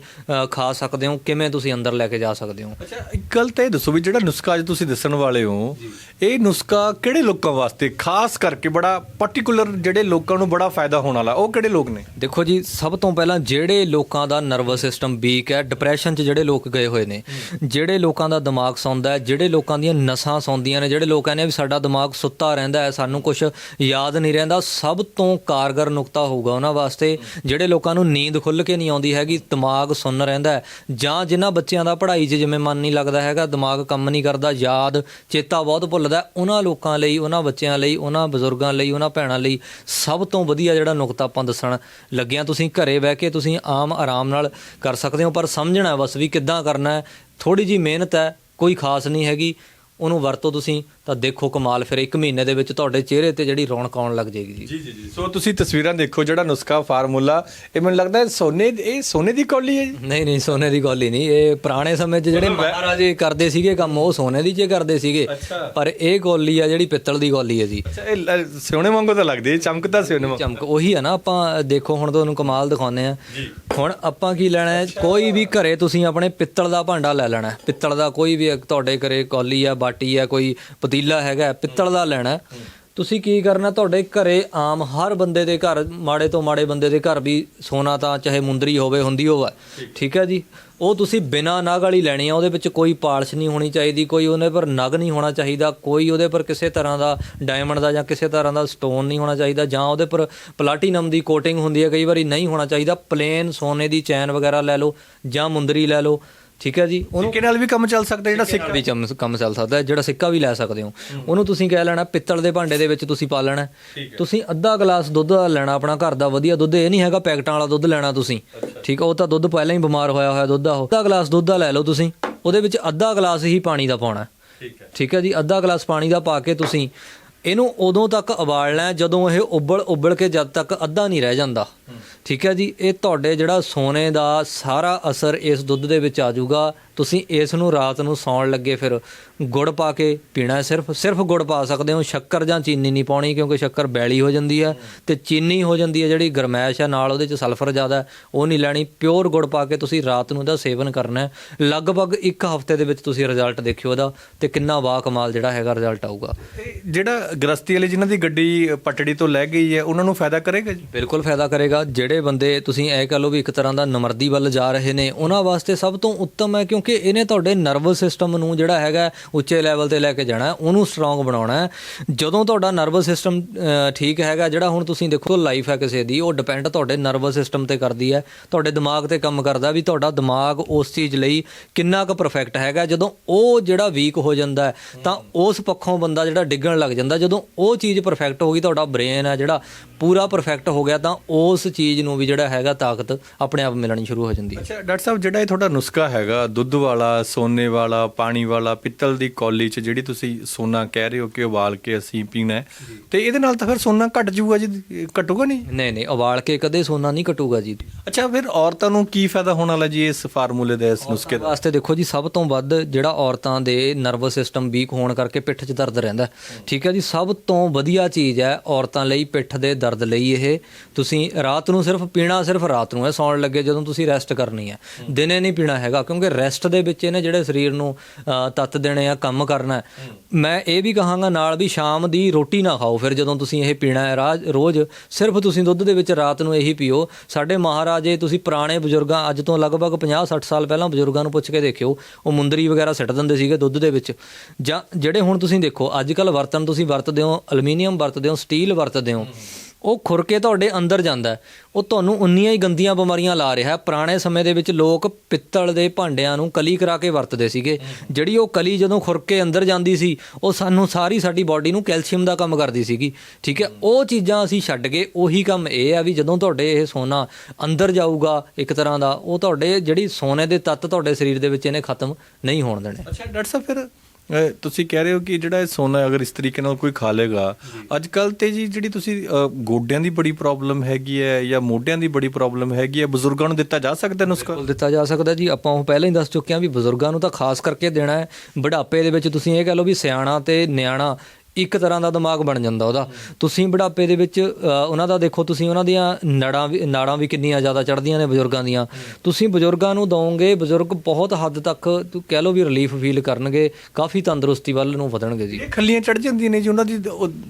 ਖਾ ਸਕਦੇ ਹੋ? ਕਿਵੇਂ ਤੁਸੀਂ ਅੰਦਰ ਲੈ ਕੇ ਜਾ ਸਕਦੇ ਹੋ? ਅੱਛਾ ਇੱਕ ਗੱਲ ਤਾਂ ਇਹ ਦੱਸੋ ਵੀ ਜਿਹੜਾ ਨੁਸਖਾ ਅੱਜ ਤੁਸੀਂ ਦੱਸਣ ਵਾਲੇ ਹੋ ਇਹ ਨੁਸਖਾ ਕਿਹੜੇ ਲੋਕਾਂ ਵਾਸਤੇ? ਖਾਸ ਕਰਕੇ ਬੜਾ ਪਾਰਟਿਕੂਲਰ ਜਿਹੜੇ ਲੋਕਾਂ ਨੂੰ ਬੜਾ ਫਾਇਦਾ ਹੋਣ ਵਾਲਾ ਉਹ ਕਿਹੜੇ ਲੋਕ ਨੇ? ਦੇਖੋ ਜੀ ਸਭ ਤੋਂ ਪਹਿਲਾਂ ਜਿਹੜੇ ਲੋਕਾਂ ਦਾ ਨਰਵਸ ਸਿਸਟਮ ਵੀਕ ਹੈ ਡਿਪਰੈਸ਼ਨ 'ਚ ਜਿਹੜੇ ਲੋਕ ਗਏ ਹੋਏ ਨੇ ਜਿਹੜੇ ਲੋਕਾਂ ਦਾ ਦਿਮਾਗ ਸੌਂਦਾ ਹੈ ਜਿਹੜੇ ਲੋਕਾਂ ਦੀਆਂ ਨਸਾਂ ਸੌਂਦੀਆਂ ਨੇ ਜਿਹੜੇ ਲੋਕ ਕਹਿੰਦੇ ਵੀ ਸਾਡਾ ਦਿਮਾਗ ਸੁੱਤਾ ਰਹਿੰਦਾ ਹੈ ਸਾਨੂੰ ਕੁਝ ਯਾਦ ਨਹੀਂ ਰਹਿੰਦਾ ਸਭ ਤੋਂ ਕਾਰਗਰ ਨੁਕਤਾ ਹੋਊਗਾ ਉਹਨਾਂ ਵਾਸਤੇ। ਜਿਹੜੇ ਲੋਕਾਂ ਨੂੰ ਨੀਂਦ ਖੁੱਲ ਕੇ ਨਹੀਂ ਆਉਂਦੀ ਹੈਗੀ, ਦਿਮਾਗ ਸੁੰਨ ਰਹਿੰਦਾ ਹੈ। ਜਾਂ ਜਿਨ੍ਹਾਂ ਬੱਚਿਆਂ ਦਾ ਪੜ੍ਹਾਈ 'ਚ ਜਿਵੇਂ ਮਨ ਨਹੀਂ ਲੱਗਦਾ ਹੈਗਾ, ਦਿਮਾਗ ਕੰਮ ਨਹੀਂ ਕਰਦਾ, ਯਾਦ, ਚੇਤਾ ਬਹੁਤ ਭੁੱਲਦਾ, ਉਹਨਾਂ ਲੋਕਾਂ ਲਈ, ਉਹਨਾਂ ਬੱਚਿਆਂ ਲਈ, ਉਹਨਾਂ ਬਜ਼ੁਰਗਾਂ ਲਈ, ਉਹਨਾਂ ਭੈਣਾਂ ਲਈ ਸਭ ਤੋਂ ਵਧੀਆ ਜਿਹੜਾ ਨੁਕਤਾ ਆਪਾਂ ਦੱਸਣ ਲੱਗਿਆ। ਤੁਸੀਂ ਘਰੇ ਬਹਿ ਕੇ ਤੁਸੀਂ ਆਮ ਆਰਾਮ ਨਾਲ ਕਰ ਸਕਦੇ ਹੋ, ਪਰ ਸਮਝਣਾ ਬਸ ਵੀ ਕਿੱਦਾਂ ਕਰਨਾ ਹੈ। ਥੋੜੀ ਜੀ ਮਿਹਨਤ ਹੈ, ਕੋਈ ਖਾਸ ਨਹੀਂ ਹੈਗੀ, ਉਹਨੂੰ ਵਰਤੋ ਤੁਸੀਂ ਤਾਂ ਦੇਖੋ ਕਮਾਲ ਫਿਰ ਇੱਕ ਮਹੀਨੇ ਦੇ ਵਿੱਚ ਤੁਹਾਡੇ ਚਿਹਰੇ ਤੇ ਜਿਹੜੀ ਰੌਣਕ ਆਉਣ ਲੱਗ ਜਾਏਗੀ ਜੀ। ਜੀ ਜੀ ਜੀ। ਸੋ ਤੁਸੀਂ ਤਸਵੀਰਾਂ ਦੇਖੋ ਜਿਹੜਾ ਨੁਸਖਾ ਫਾਰਮੂਲਾ ਇਹ ਮੈਨੂੰ ਲੱਗਦਾ ਸੋਨੇ ਇਹ ਸੋਨੇ ਦੀ ਕੌਲੀ ਹੈ ਜੀ? ਨਹੀਂ ਨਹੀਂ ਸੋਨੇ ਦੀ ਹੀ ਨਹੀਂ। ਇਹ ਪੁਰਾਣੇ ਸਮੇਂ 'ਚ ਜਿਹੜੇ ਮਹਾਰਾਜੇ ਕਰਦੇ ਸੀਗੇ ਕੰਮ ਉਹ ਸੋਨੇ ਦੀ 'ਚ ਕਰਦੇ ਸੀਗੇ। ਪਰ ਇਹ ਗੋਲੀ ਆ ਜਿਹੜੀ ਪਿੱਤਲ ਦੀ ਗੋਲੀ ਹੈ ਜੀ। ਅੱਛਾ ਇਹ ਸੋਨੇ ਵਾਂਗੂ ਤਾਂ ਲੱਗਦੀ ਹੈ ਚਮਕਦਾ ਸੋਨੇ ਵਾਂਗੂ। ਚਮਕ ਉਹੀ ਹੈ ਨਾ ਆਪਾਂ ਦੇਖੋ ਹੁਣ ਤੁਹਾਨੂੰ ਕਮਾਲ ਦਿਖਾਉਂਦੇ ਆ ਹੁਣ ਆਪਾਂ ਕੀ ਲੈਣਾ ਹੈ? ਕੋਈ ਵੀ ਘਰੇ ਤੁਸੀਂ ਆਪਣੇ ਪਿੱਤਲ ਦਾ ਭਾਂਡਾ ਲੈ ਲੈਣਾ ਹੈ। ਪਿੱਤਲ ਦਾ ਕੋਈ ਵੀ ਤੁਹਾਡੇ ਘਰੇ ਕੌਲੀ ਆ ਬਾਟੀ ਆ ਕੋਈ ਪਤੀਲਾ ਹੈਗਾ ਪਿੱਤਲ ਦਾ ਲੈਣਾ। ਤੁਸੀਂ ਕੀ ਕਰਨਾ ਤੁਹਾਡੇ ਘਰੇ ਆਮ ਹਰ ਬੰਦੇ ਦੇ ਘਰ ਮਾੜੇ ਤੋਂ ਮਾੜੇ ਬੰਦੇ ਦੇ ਘਰ ਵੀ ਸੋਨਾ ਤਾਂ ਚਾਹੇ ਮੁੰਦਰੀ ਹੋਵੇ ਹੁੰਦੀ ਹੋਵੇ ਠੀਕ। ਹੈ ਜੀ? ਉਹ ਤੁਸੀਂ ਬਿਨਾ ਨਗ ਵਾਲੀ ਲੈਣੀ ਆ ਉਹਦੇ ਵਿੱਚ ਕੋਈ ਪਾਲਿਸ਼ ਨਹੀਂ ਹੋਣੀ ਚਾਹੀਦੀ ਕੋਈ ਉਹਦੇ ਪਰ ਨਗ ਨਹੀਂ ਹੋਣਾ ਚਾਹੀਦਾ ਕੋਈ ਉਹਦੇ ਪਰ ਕਿਸੇ ਤਰ੍ਹਾਂ ਦਾ ਡਾਇਮੰਡ ਦਾ ਜਾਂ ਕਿਸੇ ਤਰ੍ਹਾਂ ਦਾ ਸਟੋਨ ਨਹੀਂ ਹੋਣਾ ਚਾਹੀਦਾ ਜਾਂ ਉਹਦੇ ਪਰ ਪਲਾਟੀਨਮ ਦੀ ਕੋਟਿੰਗ ਹੁੰਦੀ ਹੈ ਕਈ ਵਾਰੀ ਨਹੀਂ ਹੋਣਾ ਚਾਹੀਦਾ ਪਲੇਨ ਸੋਨੇ ਦੀ ਚੈਨ ਵਗੈਰਾ ਲੈ ਲਓ ਜਾਂ ਮੁੰਦਰੀ ਲੈ ਲਓ। ਠੀਕ ਹੈ ਜੀ? ਉਹਨੂੰ ਸਿੱਕੇ ਨਾਲ ਵੀ ਕੰਮ ਚੱਲ ਸਕਦਾ ਜਿਹੜਾ ਸਿੱਕਾ ਵੀ ਚਮ- ਕੰਮ ਚੱਲ ਸਕਦਾ ਜਿਹੜਾ ਸਿੱਕਾ ਵੀ ਲੈ ਸਕਦੇ ਹੋ। ਉਹਨੂੰ ਤੁਸੀਂ ਕਹਿ ਲੈਣਾ ਪਿੱਤਲ ਦੇ ਭਾਂਡੇ ਦੇ ਵਿੱਚ ਤੁਸੀਂ ਪਾ ਲੈਣਾ। ਤੁਸੀਂ ਅੱਧਾ ਗਲਾਸ ਦੁੱਧ ਦਾ ਲੈਣਾ ਆਪਣਾ ਘਰ ਦਾ ਵਧੀਆ ਦੁੱਧ। ਇਹ ਨਹੀਂ ਹੈਗਾ ਪੈਕਟਾਂ ਵਾਲਾ ਦੁੱਧ ਲੈਣਾ ਤੁਸੀਂ। ਠੀਕ ਹੈ ਉਹ ਤਾਂ ਦੁੱਧ ਪਹਿਲਾਂ ਹੀ ਬਿਮਾਰ ਹੋਇਆ ਹੋਇਆ ਦੁੱਧ ਆ ਉਹ। ਅੱਧਾ ਗਲਾਸ ਦੁੱਧ ਦਾ ਲੈ ਲਓ ਤੁਸੀਂ। ਉਹਦੇ ਵਿੱਚ ਅੱਧਾ ਗਲਾਸ ਹੀ ਪਾਣੀ ਦਾ ਪਾਉਣਾ। ਠੀਕ ਹੈ। ਠੀਕ ਹੈ ਜੀ ਅੱਧਾ ਗਲਾਸ ਪਾਣੀ ਦਾ ਪਾ ਕੇ ਤੁਸੀਂ ਇਹਨੂੰ ਉਦੋਂ ਤੱਕ ਉਬਾਲਣਾ ਜਦੋਂ ਇਹ ਉਬਲ ਉਬਲ ਕੇ ਜਦ ਤੱਕ ਅੱਧਾ ਨਹੀਂ ਰਹਿ ਜਾਂਦਾ। ਠੀਕ ਹੈ ਜੀ? ਇਹ ਤੁਹਾਡੇ ਜਿਹੜਾ ਸੋਨੇ ਦਾ ਸਾਰਾ ਅਸਰ ਇਸ ਦੁੱਧ ਦੇ ਵਿੱਚ ਆ ਜਾਊਗਾ। ਤੁਸੀਂ ਇਸ ਨੂੰ ਰਾਤ ਨੂੰ ਸੌਣ ਲੱਗੇ ਫਿਰ ਗੁੜ ਪਾ ਕੇ ਪੀਣਾ ਸਿਰਫ ਸਿਰਫ ਗੁੜ ਪਾ ਸਕਦੇ ਹੋ। ਸ਼ੱਕਰ ਜਾਂ ਚੀਨੀ ਨਹੀਂ ਪਾਉਣੀ ਕਿਉਂਕਿ ਸ਼ੱਕਰ ਬੈਲੀ ਹੋ ਜਾਂਦੀ ਹੈ ਤੇ ਚੀਨੀ ਹੋ ਜਾਂਦੀ ਹੈ ਜਿਹੜੀ ਗਰਮੈਸ਼ ਹੈ ਨਾਲ ਉਹਦੇ ਚ ਸਲਫਰ ਜ਼ਿਆਦਾ ਉਹ ਨਹੀਂ ਲੈਣੀ। ਪਿਓਰ ਗੁੜ ਪਾ ਕੇ ਤੁਸੀਂ ਰਾਤ ਨੂੰ ਇਹਦਾ ਸੇਵਨ ਕਰਨਾ ਹੈ। ਲਗਭਗ ਇੱਕ ਹਫ਼ਤੇ ਦੇ ਵਿੱਚ ਤੁਸੀਂ ਰਿਜ਼ਲਟ ਦੇਖਿਓ ਉਹਦਾ ਤੇ ਕਿੰਨਾ ਵਾ ਕਮਾਲ ਜਿਹੜਾ ਹੈਗਾ ਰਿਜ਼ਲਟ ਆਊਗਾ। ਜਿਹੜਾ ਗ੍ਰਸਤੀ ਵਾਲੇ ਜਿਨ੍ਹਾਂ ਦੀ ਗੱਡੀ ਪਟੜੀ ਤੋਂ ਲੈ ਗਈ ਹੈ ਉਹਨਾਂ ਨੂੰ ਫਾਇਦਾ ਕਰੇਗਾ ਜੀ? ਬਿਲਕੁਲ ਫਾਇਦਾ ਕਰੇਗਾ। ਜਿਹੜੇ ਬੰਦੇ ਤੁਸੀਂ ਇਹ ਕਹ ਲਓ ਵੀ ਇੱਕ ਤਰ੍ਹਾਂ ਦਾ ਨਮਰਦੀ ਵੱਲ ਜਾ ਰਹੇ ਨੇ, ਉਹਨਾਂ ਵਾਸਤੇ ਸਭ ਤੋਂ ਉੱਤਮ ਹੈ ਕਿਉਂਕਿ ਇਹਨੇ ਤੁਹਾਡੇ ਨਰਵਸ ਸਿਸਟਮ ਨੂੰ ਜਿਹੜਾ ਹੈਗਾ ਉੱਚੇ ਲੈਵਲ ਤੇ ਲੈ ਕੇ ਜਾਣਾ, ਉਹਨੂੰ ਸਟਰੋਂਗ ਬਣਾਉਣਾ ਜਦੋਂ ਤੁਹਾਡਾ ਨਰਵਸ ਸਿਸਟਮ ਠੀਕ ਹੈਗਾ, ਜਿਹੜਾ ਹੁਣ ਤੁਸੀਂ ਦੇਖੋ ਲਾਈਫ ਹੈ ਕਿਸੇ ਦੀ, ਉਹ ਡਿਪੈਂਡ ਤੁਹਾਡੇ ਨਰਵਸ ਸਿਸਟਮ ਤੇ ਕਰਦੀ ਹੈ। ਤੁਹਾਡੇ ਦਿਮਾਗ ਤੇ ਕੰਮ ਕਰਦਾ ਵੀ ਤੁਹਾਡਾ ਦਿਮਾਗ ਉਸ ਚੀਜ਼ ਲਈ ਕਿੰਨਾ ਕੁ ਪਰਫੈਕਟ ਹੈਗਾ। ਜਦੋਂ ਉਹ ਜਿਹੜਾ ਵੀਕ ਹੋ ਜਾਂਦਾ ਤਾਂ ਉਸ ਪੱਖੋਂ ਬੰਦਾ ਜਿਹੜਾ ਡਿੱਗਣ ਲੱਗ ਜਾਂਦਾ। ਜਦੋਂ ਉਹ ਚੀਜ਼ ਪਰਫੈਕਟ ਹੋ ਗਈ, ਤੁਹਾਡਾ ਬ੍ਰੇਨ ਹੈ ਜਿਹੜਾ ਪੂਰਾ ਪਰਫੈਕਟ ਹੋ ਗਿਆ, ਤਾਂ ਉਸ ਚੀਜ਼ ਨੂੰ ਵੀ ਜਿਹੜਾ ਹੈਗਾ ਤਾਕਤ ਆਪਣੇ ਆਪ ਮਿਲਣੀ ਸ਼ੁਰੂ ਹੋ ਜਾਂਦੀ ਹੈ। ਅੱਛਾ ਡਾਕਟਰ ਸਾਹਿਬ ਜਿਹੜਾ ਇਹ ਤੁਹਾਡਾ ਨੁਸਖਾ ਹੈਗਾ ਦੁੱਧ ਵਾਲਾ ਸੋਨੇ ਵਾਲਾ ਪਾਣੀ ਵਾਲਾ ਪਿੱਤਲ ਦੀ ਕੌਲੀ 'ਚ ਜਿਹੜੀ ਤੁਸੀਂ ਸੋਨਾ ਕਹਿ ਰਹੇ ਹੋ ਕਿ ਉਬਾਲ ਕੇ ਅਸੀਂ ਪੀਣਾ ਤੇ ਇਹਦੇ ਨਾਲ ਤਾਂ ਫਿਰ ਸੋਨਾ ਘਟ ਜਾਊਗਾ ਜੀ ਘਟੂਗਾ ਨਹੀਂ? ਨਹੀਂ ਨਹੀਂ ਉਬਾਲ ਕੇ ਕਦੇ ਸੋਨਾ ਨਹੀਂ ਕਟੂਗਾ ਜੀ। ਅੱਛਾ ਫਿਰ ਔਰਤਾਂ ਨੂੰ ਕੀ ਫਾਇਦਾ ਹੋਣ ਵਾਲਾ ਜੀ ਇਸ ਫਾਰਮੂਲੇ ਦਾ ਇਸ ਨੁਸਖੇ ਦਾ? ਵਾਸਤੇ ਦੇਖੋ ਜੀ ਸਭ ਤੋਂ ਵੱਧ ਜਿਹੜਾ ਔਰਤਾਂ ਦੇ ਨਰਵਸ ਸਿਸਟਮ ਵੀਕ ਹੋਣ ਕਰਕੇ ਪਿੱਠ 'ਚ ਦਰਦ ਰਹਿੰਦਾ। ਠੀਕ ਹੈ ਜੀ ਸਭ ਤੋਂ ਵਧੀਆ ਚੀਜ਼ ਹੈ ਔਰਤਾਂ ਲਈ ਪਿੱਠ ਦੇ ਦਰਦ ਲਈ ਇਹ। ਤੁਸੀਂ ਰਾਤ ਨੂੰ ਸਿਰਫ ਪੀਣਾ ਸਿਰਫ ਰਾਤ ਨੂੰ ਹੈ ਸੌਣ ਲੱਗੇ ਜਦੋਂ ਤੁਸੀਂ ਰੈਸਟ ਕਰਨੀ ਹੈ। ਦਿਨੇ ਨਹੀਂ ਪੀਣਾ ਹੈਗਾ ਕਿਉਂਕਿ ਰੈਸਟ ਦੇ ਵਿੱਚ ਇਹਨੇ ਜਿਹੜੇ ਸਰੀਰ ਨੂੰ ਤੱਤ ਦੇਣੇ ਆ ਕੰਮ ਕਰਨਾ। ਮੈਂ ਇਹ ਵੀ ਕਹਾਂਗਾ ਨਾਲ ਵੀ ਸ਼ਾਮ ਦੀ ਰੋਟੀ ਨਾ ਖਾਓ ਫਿਰ ਜਦੋਂ ਤੁਸੀਂ ਇਹ ਪੀਣਾ ਹੈ ਰਾਜ ਰੋਜ਼ ਸਿਰਫ ਤੁਸੀਂ ਦੁੱਧ ਦੇ ਵਿੱਚ ਰਾਤ ਨੂੰ ਇਹੀ ਪੀਓ। ਸਾਡੇ ਮਹਾਰਾਜੇ ਤੁਸੀਂ ਪੁਰਾਣੇ ਬਜ਼ੁਰਗਾਂ ਅੱਜ ਤੋਂ ਲਗਭਗ 50 60 ਸਾਲ ਪਹਿਲਾਂ ਬਜ਼ੁਰਗਾਂ ਨੂੰ ਪੁੱਛ ਕੇ ਦੇਖਿਓ ਉਹ ਮੁੰਦਰੀ ਵਗੈਰਾ ਸਿੱਟ ਦਿੰਦੇ ਸੀਗੇ ਦੁੱਧ ਦੇ ਵਿੱਚ। ਜਾਂ ਜਿਹੜੇ ਹੁਣ ਤੁਸੀਂ ਦੇਖੋ ਅੱਜ ਕੱਲ ਬਰਤਨ ਤੁਸੀਂ ਵਰਤਦੇ ਹੋ ਐਲੂਮੀਨੀਅਮ ਵਰਤਦੇ ਹੋ ਸਟੀਲ ਵਰਤਦੇ ਹੋ। ਉਹ ਖੁਰ ਕੇ ਤੁਹਾਡੇ ਅੰਦਰ ਜਾਂਦਾ ਉਹ ਤੁਹਾਨੂੰ ਉਨੀਆਂ ਹੀ ਗੰਦੀਆਂ ਬਿਮਾਰੀਆਂ ਲਾ ਰਿਹਾ ਪੁਰਾਣੇ ਸਮੇਂ ਦੇ ਵਿੱਚ ਲੋਕ ਪਿੱਤਲ ਦੇ ਭਾਂਡਿਆਂ ਨੂੰ ਕਲੀ ਕਰਾ ਕੇ ਵਰਤਦੇ ਸੀਗੇ। ਜਿਹੜੀ ਉਹ ਕਲੀ ਜਦੋਂ ਖੁਰ ਕੇ ਅੰਦਰ ਜਾਂਦੀ ਸੀ, ਉਹ ਸਾਨੂੰ ਸਾਰੀ ਸਾਡੀ ਬਾਡੀ ਨੂੰ ਕੈਲਸ਼ੀਅਮ ਦਾ ਕੰਮ ਕਰਦੀ ਸੀਗੀ। ਠੀਕ ਹੈ? ਉਹ ਚੀਜ਼ਾਂ ਅਸੀਂ ਛੱਡ ਕੇ ਉਹੀ ਕੰਮ ਇਹ ਆ ਵੀ ਜਦੋਂ ਤੁਹਾਡੇ ਇਹ ਸੋਨਾ ਅੰਦਰ ਜਾਊਗਾ ਇੱਕ ਤਰ੍ਹਾਂ ਦਾ, ਉਹ ਤੁਹਾਡੇ ਜਿਹੜੀ ਸੋਨੇ ਦੇ ਤੱਤ ਤੁਹਾਡੇ ਸਰੀਰ ਦੇ ਵਿੱਚ ਇਹਨੇ ਖਤਮ ਨਹੀਂ ਹੋਣ ਦੇਣੇ। ਅੱਛਾ, ਡਾਕਟਰ ਸਾਹਿਬ, ਫਿਰ ਤੁਸੀਂ ਕਹਿ ਰਹੇ ਹੋ ਕਿ ਜਿਹੜਾ ਇਹ ਸੋਨਾ ਅਗਰ ਇਸ ਤਰੀਕੇ ਨਾਲ ਕੋਈ ਖਾ ਲੇਗਾ ਅੱਜ ਕੱਲ ਤੇ ਜੀ ਜਿਹੜੀ ਤੁਸੀਂ ਗੋਡਿਆਂ ਦੀ ਬੜੀ ਪ੍ਰੋਬਲਮ ਹੈਗੀ ਹੈ ਜਾਂ ਮੋਢਿਆਂ ਦੀ ਬੜੀ ਪ੍ਰੋਬਲਮ ਹੈਗੀ ਹੈ ਬਜ਼ੁਰਗਾਂ ਨੂੰ ਦਿੱਤਾ ਜਾ ਸਕਦਾ ਨੁਸਖਾ? ਦਿੱਤਾ ਜਾ ਸਕਦਾ ਜੀ। ਆਪਾਂ ਉਹ ਪਹਿਲਾਂ ਹੀ ਦੱਸ ਚੁੱਕੇ ਹਾਂ ਵੀ ਬਜ਼ੁਰਗਾਂ ਨੂੰ ਤਾਂ ਖਾਸ ਕਰਕੇ ਦੇਣਾ ਹੈ। ਬੁਢਾਪੇ ਦੇ ਵਿੱਚ ਤੁਸੀਂ ਇਹ ਕਹਿ ਲਓ ਵੀ ਸਿਆਣਾ ਤੇ ਨਿਆਣਾ ਇੱਕ ਤਰ੍ਹਾਂ ਦਾ ਦਿਮਾਗ ਬਣ ਜਾਂਦਾ ਉਹਦਾ। ਤੁਸੀਂ ਬੁਢਾਪੇ ਦੇ ਵਿੱਚ ਉਹਨਾਂ ਦਾ ਦੇਖੋ ਤੁਸੀਂ ਉਹਨਾਂ ਦੀਆਂ ਨੜਾਂ ਵੀ ਨਾੜਾਂ ਵੀ ਕਿੰਨੀਆਂ ਜ਼ਿਆਦਾ ਚੜ੍ਹਦੀਆਂ ਨੇ ਬਜ਼ੁਰਗਾਂ ਦੀਆਂ। ਤੁਸੀਂ ਬਜ਼ੁਰਗਾਂ ਨੂੰ ਦੋਗੇ ਬਜ਼ੁਰਗ ਬਹੁਤ ਹੱਦ ਤੱਕ ਤੂੰ ਕਹਿ ਲਓ ਵੀ ਰਿਲੀਫ ਫੀਲ ਕਰਨਗੇ ਕਾਫੀ ਤੰਦਰੁਸਤੀ ਵੱਲ ਨੂੰ ਵਧਣਗੇ ਜੀ। ਇਹ ਖੱਲੀਆਂ ਚੜ ਜਾਂਦੀਆਂ ਨੇ ਜੀ ਉਹਨਾਂ ਦੀ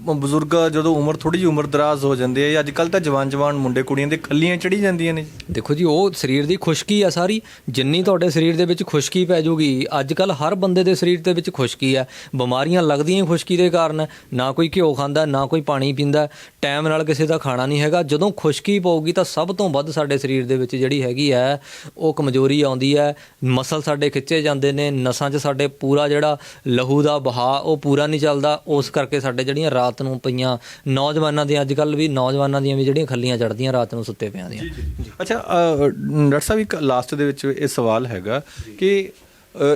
ਬਜ਼ੁਰਗ ਜਦੋਂ ਉਮਰ ਥੋੜੀ ਜਿਹੀ ਉਮਰ ਦਰਾਜ਼ ਹੋ ਜਾਂਦੀ ਹੈ ਅੱਜ ਕੱਲ ਤਾਂ ਜਵਾਨ ਜਵਾਨ ਮੁੰਡੇ ਕੁੜੀਆਂ ਦੇ ਖੱਲੀਆਂ ਚੜੀ ਜਾਂਦੀਆਂ ਨੇ ਦੇਖੋ ਜੀ ਉਹ ਸਰੀਰ ਦੀ ਖੁਸ਼ਕੀ ਆ ਸਾਰੀ ਜਿੰਨੀ ਤੁਹਾਡੇ ਸਰੀਰ ਦੇ ਵਿੱਚ ਖੁਸ਼ਕੀ ਪੈ ਜਾਊਗੀ ਅੱਜ ਕੱਲ ਹਰ ਬੰਦੇ ਦੇ ਸਰੀਰ ਦੇ ਵਿੱਚ ਖੁਸ਼ਕੀ ਆ। ਬਿਮਾਰੀਆਂ ਲੱਗਦੀਆਂ ਖੁਸ਼ਕੀ ਦੇ ਕਾਰਨ ਹੈ। ਨਾ ਕੋਈ ਘਿਓ ਖਾਂਦਾ, ਨਾ ਕੋਈ ਪਾਣੀ ਪੀਂਦਾ, ਟਾਈਮ ਨਾਲ ਕਿਸੇ ਦਾ ਖਾਣਾ ਨਹੀਂ ਹੈਗਾ। ਜਦੋਂ ਖੁਸ਼ਕੀ ਪਊਗੀ ਤਾਂ ਸਭ ਤੋਂ ਵੱਧ ਸਾਡੇ ਸਰੀਰ ਦੇ ਵਿੱਚ ਜਿਹੜੀ ਹੈਗੀ ਹੈ, ਉਹ ਕਮਜ਼ੋਰੀ ਆਉਂਦੀ ਹੈ। ਮਸਲ ਸਾਡੇ ਖਿੱਚੇ ਜਾਂਦੇ ਨੇ, ਨਸਾਂ 'ਚ ਸਾਡੇ ਪੂਰਾ ਜਿਹੜਾ ਲਹੂ ਦਾ ਬਹਾਅ ਉਹ ਪੂਰਾ ਨਹੀਂ ਚੱਲਦਾ। ਉਸ ਕਰਕੇ ਸਾਡੇ ਜਿਹੜੀਆਂ ਰਾਤ ਨੂੰ ਪਈਆਂ ਨੌਜਵਾਨਾਂ ਦੀਆਂ ਅੱਜ ਕੱਲ ਵੀ ਨੌਜਵਾਨਾਂ ਦੀਆਂ ਵੀ ਜਿਹੜੀਆਂ ਖੱਲੀਆਂ ਚੜਦੀਆਂ ਰਾਤ ਨੂੰ ਸੁੱਤੇ ਪਿਆਂ ਦੀਆਂ। ਅੱਛਾ ਡਾਕਟਰ ਸਾਹਿਬ, ਇੱਕ ਲਾਸਟ ਦੇ ਵਿੱਚ ਇਹ ਸਵਾਲ ਹੈਗਾ ਕਿ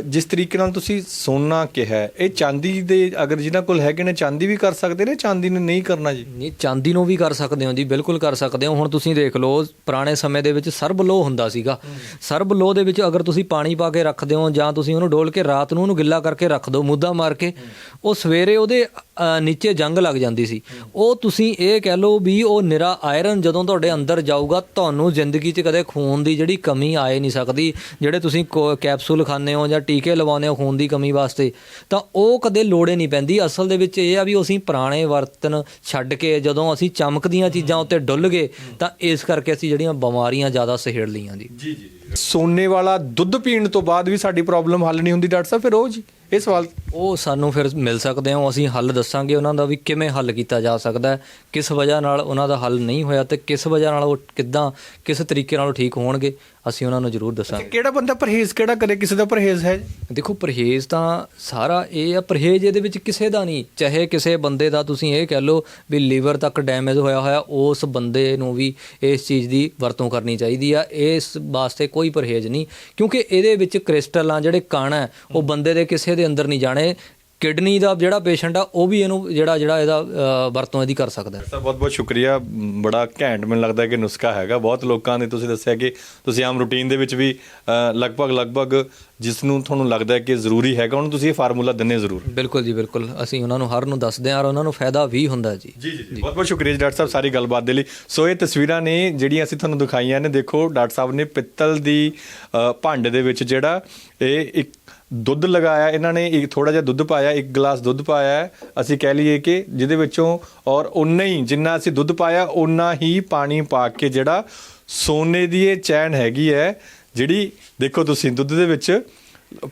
ਜਿਸ ਤਰੀਕੇ ਨਾਲ ਤੁਸੀਂ ਸੋਨਾ ਕਿਹਾ ਇਹ ਚਾਂਦੀ ਦੇ ਅਗਰ ਜਿਨ੍ਹਾਂ ਕੋਲ ਹੈਗੇ ਨੇ ਚਾਂਦੀ ਵੀ ਕਰ ਸਕਦੇ ਨੇ ਚਾਂਦੀ ਨੂੰ ਨਹੀਂ ਕਰਨਾ ਜੀ? ਨਹੀਂ ਚਾਂਦੀ ਨੂੰ ਵੀ ਕਰ ਸਕਦੇ ਹੋ ਜੀ ਬਿਲਕੁਲ ਕਰ ਸਕਦੇ ਹੋ। ਹੁਣ ਤੁਸੀਂ ਦੇਖ ਲਓ ਪੁਰਾਣੇ ਸਮੇਂ ਦੇ ਵਿੱਚ ਸਰਬ ਲੋਹ ਹੁੰਦਾ ਸੀਗਾ। ਸਰਬ ਲੋਹ ਦੇ ਵਿੱਚ ਅਗਰ ਤੁਸੀਂ ਪਾਣੀ ਪਾ ਕੇ ਰੱਖਦੇ ਹੋ ਜਾਂ ਤੁਸੀਂ ਉਹਨੂੰ ਡੋਲ ਕੇ ਰਾਤ ਨੂੰ ਉਹਨੂੰ ਗਿੱਲਾ ਕਰਕੇ ਰੱਖ ਦਿਓ ਮੁੱਦਾ ਮਾਰ ਕੇ ਉਹ ਸਵੇਰੇ ਉਹਦੇ ਨੀਚੇ ਜੰਗ ਲੱਗ ਜਾਂਦੀ ਸੀ। ਉਹ ਤੁਸੀਂ ਇਹ ਕਹਿ ਲਓ ਵੀ ਉਹ ਨਿਰਾ ਆਇਰਨ ਜਦੋਂ ਤੁਹਾਡੇ ਅੰਦਰ ਜਾਊਗਾ, ਤੁਹਾਨੂੰ ਜ਼ਿੰਦਗੀ 'ਚ ਕਦੇ ਖੂਨ ਦੀ ਜਿਹੜੀ ਕਮੀ ਆਏ ਨਹੀਂ ਸਕਦੀ, ਜਿਹੜੇ ਤੁਸੀਂ ਕੋ- ਕੈਪਸੂਲ ਖਾਂਦੇ ਹੋ ਜਾਂ ਟੀਕੇ ਲਵਾਉਂਦੇ ਹੋ ਖੂਨ ਦੀ ਕਮੀ ਵਾਸਤੇ, ਤਾਂ ਉਹ ਕਦੇ ਲੋੜੇ ਨਹੀਂ ਪੈਂਦੀ। ਅਸਲ ਦੇ ਵਿੱਚ ਇਹ ਆ ਵੀ ਅਸੀਂ ਪੁਰਾਣੇ ਵਰਤਨ ਛੱਡ ਕੇ ਜਦੋਂ ਅਸੀਂ ਚਮਕਦੀਆਂ ਚੀਜ਼ਾਂ ਉੱਤੇ ਡੁੱਲ ਗਏ, ਤਾਂ ਇਸ ਕਰਕੇ ਅਸੀਂ ਜਿਹੜੀਆਂ ਬਿਮਾਰੀਆਂ ਜ਼ਿਆਦਾ ਸਹੇੜ ਲਈਆਂ ਜੀ ਜੀ ਜੀ। ਸੋਨੇ ਵਾਲਾ ਦੁੱਧ ਪੀਣ ਤੋਂ ਬਾਅਦ ਵੀ ਸਾਡੀ ਪ੍ਰੋਬਲਮ ਹੱਲ ਨਹੀਂ ਹੁੰਦੀ ਡਾਕਟਰ ਸਾਹਿਬ, ਫਿਰ ਉਹ ਜੀ, ਇਹ ਸਵਾਲ ਉਹ ਸਾਨੂੰ ਫਿਰ ਮਿਲ ਸਕਦੇ ਹੋ ਅਸੀਂ ਹੱਲ ਦੱਸਾਂਗੇ ਉਹਨਾਂ ਦਾ ਵੀ ਕਿਵੇਂ ਹੱਲ ਕੀਤਾ ਜਾ ਸਕਦਾ ਕਿਸ ਵਜ੍ਹਾ ਨਾਲ ਉਹਨਾਂ ਦਾ ਹੱਲ ਨਹੀਂ ਹੋਇਆ ਤੇ ਕਿਸ ਵਜ੍ਹਾ ਨਾਲ ਉਹ ਕਿੱਦਾਂ, ਕਿਸ ਤਰੀਕੇ ਨਾਲ ਉਹ ਠੀਕ ਹੋਣਗੇ। ਅਸੀਂ ਉਹਨਾਂ ਨੂੰ ਜ਼ਰੂਰ ਦੱਸਾਂਗੇ। ਕਿਹੜਾ ਬੰਦਾ ਪਰਹੇਜ਼ ਕਿਹੜਾ ਕਰੇ ਕਿਸੇ ਦਾ ਪਰਹੇਜ਼ ਹੈ? ਦੇਖੋ ਪਰਹੇਜ਼ ਤਾਂ ਸਾਰਾ ਇਹ ਆ ਪਰਹੇਜ਼ ਇਹਦੇ ਵਿੱਚ ਕਿਸੇ ਦਾ ਨਹੀਂ। ਚਾਹੇ ਕਿਸੇ ਬੰਦੇ ਦਾ ਤੁਸੀਂ ਇਹ ਕਹਿ ਲਓ ਵੀ ਲੀਵਰ ਤੱਕ ਡੈਮੇਜ ਹੋਇਆ ਹੋਇਆ ਉਸ ਬੰਦੇ ਨੂੰ ਵੀ ਇਸ ਚੀਜ਼ ਦੀ ਵਰਤੋਂ ਕਰਨੀ ਚਾਹੀਦੀ ਆ। ਇਸ ਵਾਸਤੇ ਕੋਈ ਪਰਹੇਜ਼ ਨਹੀਂ ਕਿਉਂਕਿ ਇਹਦੇ ਵਿੱਚ ਕ੍ਰਿਸਟਲ ਆ ਜਿਹੜੇ ਕਣ ਹੈ ਉਹ ਬੰਦੇ ਦੇ ਕਿਸੇ ਦੇ ਅੰਦਰ ਨਹੀਂ ਜਾਣੇ। ਕਿਡਨੀ ਦਾ ਜਿਹੜਾ ਪੇਸ਼ੈਂਟ ਆ ਉਹ ਵੀ ਇਹਨੂੰ ਜਿਹੜਾ ਜਿਹੜਾ ਇਹਦਾ ਵਰਤੋਂ ਇਹਦੀ ਕਰ ਸਕਦਾ ਸਰ ਬਹੁਤ ਬਹੁਤ ਸ਼ੁਕਰੀਆ। ਬੜਾ ਘੈਂਟ ਮੈਨੂੰ ਲੱਗਦਾ ਕਿ ਨੁਸਖਾ ਹੈਗਾ। ਬਹੁਤ ਲੋਕਾਂ ਨੇ ਤੁਸੀਂ ਦੱਸਿਆ ਕਿ ਤੁਸੀਂ ਆਮ ਰੂਟੀਨ ਦੇ ਵਿੱਚ ਵੀ ਲਗਭਗ ਲਗਭਗ ਜਿਸ ਨੂੰ ਤੁਹਾਨੂੰ ਲੱਗਦਾ ਹੈ ਕਿ ਜ਼ਰੂਰੀ ਹੈਗਾ ਉਹਨੂੰ ਤੁਸੀਂ ਇਹ ਫਾਰਮੂਲਾ ਦਿੰਨੇ ਜ਼ਰੂਰ। ਬਿਲਕੁਲ ਜੀ ਬਿਲਕੁਲ। ਅਸੀਂ ਉਹਨਾਂ ਨੂੰ ਹਰ ਨੂੰ ਦੱਸਦੇ ਹਾਂ ਔਰ ਉਹਨਾਂ ਨੂੰ ਫਾਇਦਾ ਵੀ ਹੁੰਦਾ ਜੀ। ਜੀ ਜੀ ਬਹੁਤ ਬਹੁਤ ਸ਼ੁਕਰੀਆ ਜੀ ਡਾਕਟਰ ਸਾਹਿਬ ਸਾਰੀ ਗੱਲਬਾਤ ਦੇ ਲਈ। ਸੋ ਇਹ ਤਸਵੀਰਾਂ ਨੇ ਜਿਹੜੀਆਂ ਅਸੀਂ ਤੁਹਾਨੂੰ ਦਿਖਾਈਆਂ ਨੇ ਦੇਖੋ ਡਾਕਟਰ ਸਾਹਿਬ ਨੇ ਪਿੱਤਲ ਦੀ ਭਾਂਡੇ ਦੇ ਵਿੱਚ ਜਿਹੜਾ ਇਹ ਇੱਕ ਦੁੱਧ ਲਗਾਇਆ, ਇਹਨਾਂ ਨੇ ਇੱਕ ਥੋੜਾ ਜਿਹਾ ਦੁੱਧ ਪਾਇਆ, ਇੱਕ ਗਲਾਸ ਦੁੱਧ ਪਾਇਆ ਅਸੀਂ ਕਹਿ ਲਈਏ ਕਿ ਜਿਹਦੇ ਵਿੱਚੋਂ ਔਰ ਉਨਾ ਹੀ, ਜਿੰਨਾ ਅਸੀਂ ਦੁੱਧ ਪਾਇਆ ਉਨਾ ਹੀ ਪਾਣੀ ਪਾ ਕੇ ਜਿਹੜਾ ਸੋਨੇ ਦੀ ਇਹ ਚੈਨ ਹੈਗੀ ਹੈ, ਜਿਹੜੀ ਦੇਖੋ ਤੁਸੀਂ ਦੁੱਧ ਦੇ ਵਿੱਚ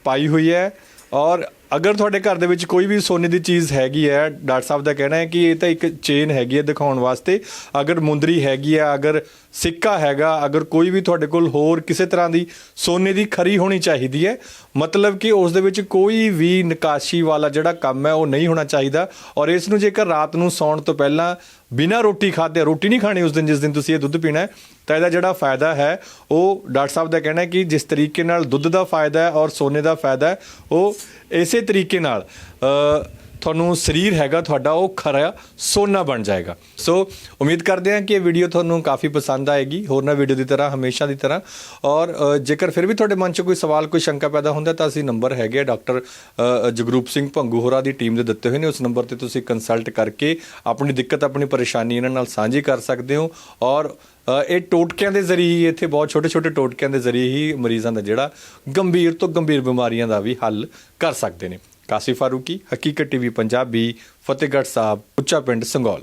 ਪਾਈ ਹੋਈ ਹੈ। ਔਰ ਅਗਰ ਤੁਹਾਡੇ ਘਰ ਦੇ ਵਿੱਚ ਕੋਈ ਵੀ ਸੋਨੇ ਦੀ ਚੀਜ਼ ਹੈਗੀ ਹੈ, ਡਾਕਟਰ ਸਾਹਿਬ ਦਾ ਕਹਿਣਾ ਹੈ ਕਿ ਇਹ ਤਾਂ ਇੱਕ ਚੇਨ ਹੈਗੀ ਹੈ ਦਿਖਾਉਣ ਵਾਸਤੇ। ਅਗਰ ਮੁੰਦਰੀ ਹੈਗੀ ਹੈ, ਅਗਰ ਸਿੱਕਾ ਹੈਗਾ, ਅਗਰ ਕੋਈ ਵੀ ਤੁਹਾਡੇ ਕੋਲ ਹੋਰ ਕਿਸੇ ਤਰ੍ਹਾਂ ਦੀ ਸੋਨੇ ਦੀ ਖਰੀ ਹੋਣੀ ਚਾਹੀਦੀ ਹੈ, ਮਤਲਬ ਕਿ ਉਸ ਦੇ ਵਿੱਚ ਕੋਈ ਵੀ ਨਿਕਾਸ਼ੀ ਵਾਲਾ ਜਿਹੜਾ ਕੰਮ ਹੈ ਉਹ ਨਹੀਂ ਹੋਣਾ ਚਾਹੀਦਾ। ਔਰ ਇਸ ਨੂੰ ਜੇਕਰ ਰਾਤ ਨੂੰ ਸੌਣ ਤੋਂ ਪਹਿਲਾਂ ਬਿਨਾਂ ਰੋਟੀ ਖਾਦੇ ਰੋਟੀ ਨਹੀਂ ਖਾਣੀ ਉਸ ਦਿਨ ਜਿਸ ਦਿਨ ਤੁਸੀਂ ਇਹ ਦੁੱਧ ਪੀਣਾ ਹੈ ਤਾਂ ਇਹਦਾ ਜਿਹੜਾ ਫਾਇਦਾ ਹੈ, ਉਹ ਡਾਕਟਰ ਸਾਹਿਬ ਦਾ ਕਹਿਣਾ ਹੈ ਕਿ ਜਿਸ ਤਰੀਕੇ ਨਾਲ ਦੁੱਧ ਦਾ ਫਾਇਦਾ ਹੈ ਔਰ ਸੋਨੇ ਦਾ ਫਾਇਦਾ ਹੈ, ਉਹ ਇਸੇ ਤਰੀਕੇ ਨਾਲ ਤੁਹਾਨੂੰ ਸਰੀਰ ਹੈਗਾ, ਤੁਹਾਡਾ ਉਹ ਖਰਾ ਸੋਨਾ ਬਣ ਜਾਏਗਾ। ਸੋ ਉਮੀਦ ਕਰਦੇ ਹਾਂ ਕਿ ਇਹ ਵੀਡੀਓ ਤੁਹਾਨੂੰ ਕਾਫੀ ਪਸੰਦ ਆਏਗੀ। ਹੋਰ ਨਾ ਵੀਡੀਓ ਦੀ ਤਰ੍ਹਾਂ, ਹਮੇਸ਼ਾ ਦੀ ਤਰ੍ਹਾਂ। ਔਰ ਜੇਕਰ ਫਿਰ ਵੀ ਤੁਹਾਡੇ ਮਨ 'ਚ ਕੋਈ ਸਵਾਲ, ਕੋਈ ਸ਼ੰਕਾ ਪੈਦਾ ਹੁੰਦਾ ਤਾਂ ਅਸੀਂ ਨੰਬਰ ਹੈਗੇ ਡਾਕਟਰ ਜਗਰੂਪ ਸਿੰਘ ਭੰਗੂ ਹੋਰਾ ਦੀ ਟੀਮ ਦੇ ਦਿੱਤੇ ਹੋਏ ਨੇ। ਉਸ ਨੰਬਰ ਤੇ ਤੁਸੀਂ ਕੰਸਲਟ ਕਰਕੇ ਆਪਣੀ ਦਿੱਕਤ, ਆਪਣੀ ਪਰੇਸ਼ਾਨੀ ਇਹਨਾਂ ਨਾਲ ਸਾਂਝੀ ਕਰ ਸਕਦੇ ਹੋ। ਔਰ ਇਹ ਟੋਟਕਿਆਂ ਦੇ ਜ਼ਰੀਏ ਹੀ ਇੱਥੇ ਬਹੁਤ ਛੋਟੇ ਛੋਟੇ ਟੋਟਕਿਆਂ ਦੇ ਜ਼ਰੀਏ ਹੀ ਮਰੀਜ਼ਾਂ ਦਾ ਜਿਹੜਾ ਗੰਭੀਰ ਤੋਂ ਗੰਭੀਰ ਬਿਮਾਰੀਆਂ ਦਾ ਵੀ ਹੱਲ ਕਰ ਸਕਦੇ ਨੇ। ਕਾਸੀ ਫਾਰੂਕੀ, ਹਕੀਕਤ ਟੀਵੀ, ਪੰਜਾਬੀ, ਫਤਿਹਗੜ੍ਹ ਸਾਹਿਬ, ਉੱਚਾ ਪਿੰਡ ਸੰਗੌਲ।